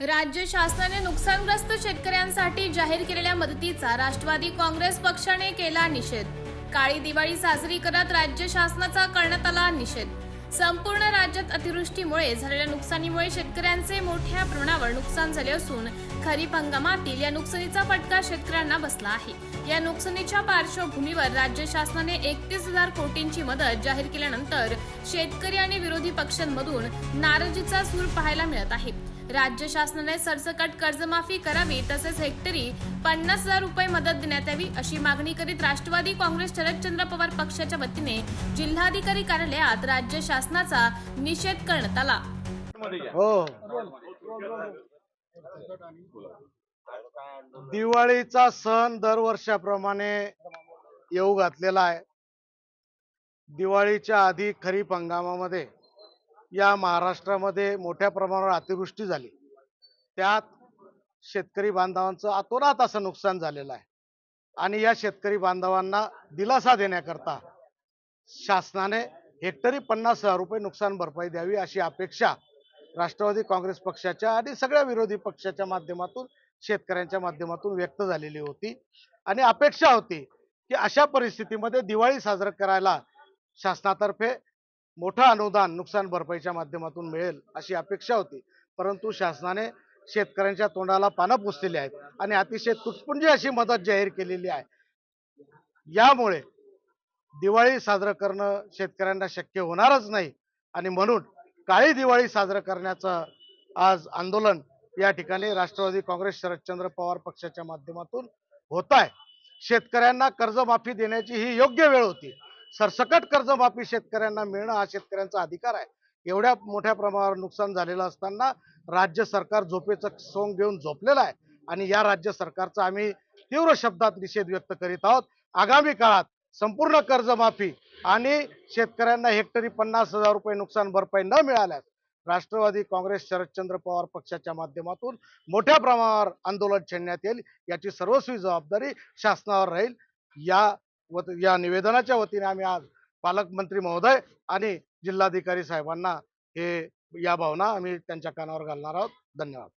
राज्य शासनाने नुकसानग्रस्त शेतकऱ्यांसाठी जाहीर केलेल्या मदतीचा राष्ट्रवादी काँग्रेस पक्षाने केला निषेध. काळी दिवाळी साजरी करत राज्य शासनाचा करण्यात आला निषेध. संपूर्ण राज्यात अतिवृष्टीमुळे झालेल्या नुकसानीमुळे शेतकऱ्यांचे मोठ्या प्रमाणावर नुकसान झाले असून खरीप हंगामातील या नुकसानीचा फटका शेतकऱ्यांना बसला आहे. या नुकसानीच्या पार्श्वभूमीवर राज्य शासनाने एकतीस हजार कोटींची मदत जाहीर केल्यानंतर शेतकरी आणि विरोधी पक्षांमधून नाराजीचा सूर पाहायला मिळत आहे. राज्य शासनाने सरसकट कर्जमाफी करावी तसेच हेक्टरी पन्नास हजार रुपये मदत देण्यात यावी अशी मागणी करीत राष्ट्रवादी काँग्रेस शरदचंद्र पवार पक्षाच्या वतीने जिल्हाधिकारी कार्यालयात राज्य शासनाचा निषेध करण्यात आला. हो. दिवाळीचा सण दरवर्षाप्रमाणे येऊ घातलेला आहे. दिवाळीच्या आधी खरीप हंगामामध्ये या महाराष्ट्रामध्ये मोठ्या प्रमाणावर अतिवृष्टी झाली. त्यात शेतकरी बांधवांचं अतोनात असं नुकसान झालेलं आहे. आणि या शेतकरी बांधवांना दिलासा देण्याकरता शासनाने हेक्टरी पन्नास हजार रुपये नुकसान भरपाई द्यावी अशी अपेक्षा राष्ट्रवादी काँग्रेस पक्षाच्या आणि सगळ्या विरोधी पक्षाच्या माध्यमातून शेतकऱ्यांच्या माध्यमातून व्यक्त झालेली होती. आणि अपेक्षा होती की अशा परिस्थितीमध्ये दिवाळी साजरं करायला शासनातर्फे मोठं अनुदान नुकसान भरपाईच्या माध्यमातून मिळेल अशी अपेक्षा होती. परंतु शासनाने शेतकऱ्यांच्या तोंडाला पानं पुसलेली आहेत आणि अतिशय तुटपुंजी अशी मदत जाहीर केलेली आहे. यामुळे दिवाळी साजरं करणं शेतकऱ्यांना शक्य होणारच नाही आणि म्हणून काळी दिवाळी साजरं करण्याचं आज आंदोलन या ठिकाणी राष्ट्रवादी काँग्रेस शरदचंद्र पवार पक्षाच्या माध्यमातून होत आहे. शेतकऱ्यांना कर्जमाफी देण्याची ही योग्य वेळ होती. सरसकट कर्जमाफी शेतकऱ्यांना मिळणं हा शेतकऱ्यांचा अधिकार आहे. एवढ्या मोठ्या प्रमाणावर नुकसान झालेलं असताना राज्य सरकार झोपेचं सोंग घेऊन झोपलेलं आहे आणि या राज्य सरकारचा आम्ही तीव्र शब्दात निषेध व्यक्त करीत आहोत. आगामी काळात संपूर्ण कर्जमाफी आणि शेतकऱ्यांना हेक्टरी पन्नास हजार रुपये नुकसान भरपाई न मिळाल्यास राष्ट्रवादी काँग्रेस शरदचंद्र पवार पक्षाच्या माध्यमातून मोठ्या प्रमाणावर आंदोलन छेडण्यात येईल. याची सर्वस्वी जबाबदारी शासनावर राहील. या वत या निवेदनाच्या वतीने आम्ही आज पालकमंत्री महोदय आणि जिल्हाधिकारी साहेबांना हे या भावना आम्ही त्यांच्या कानावर घालणार आहोत. धन्यवाद.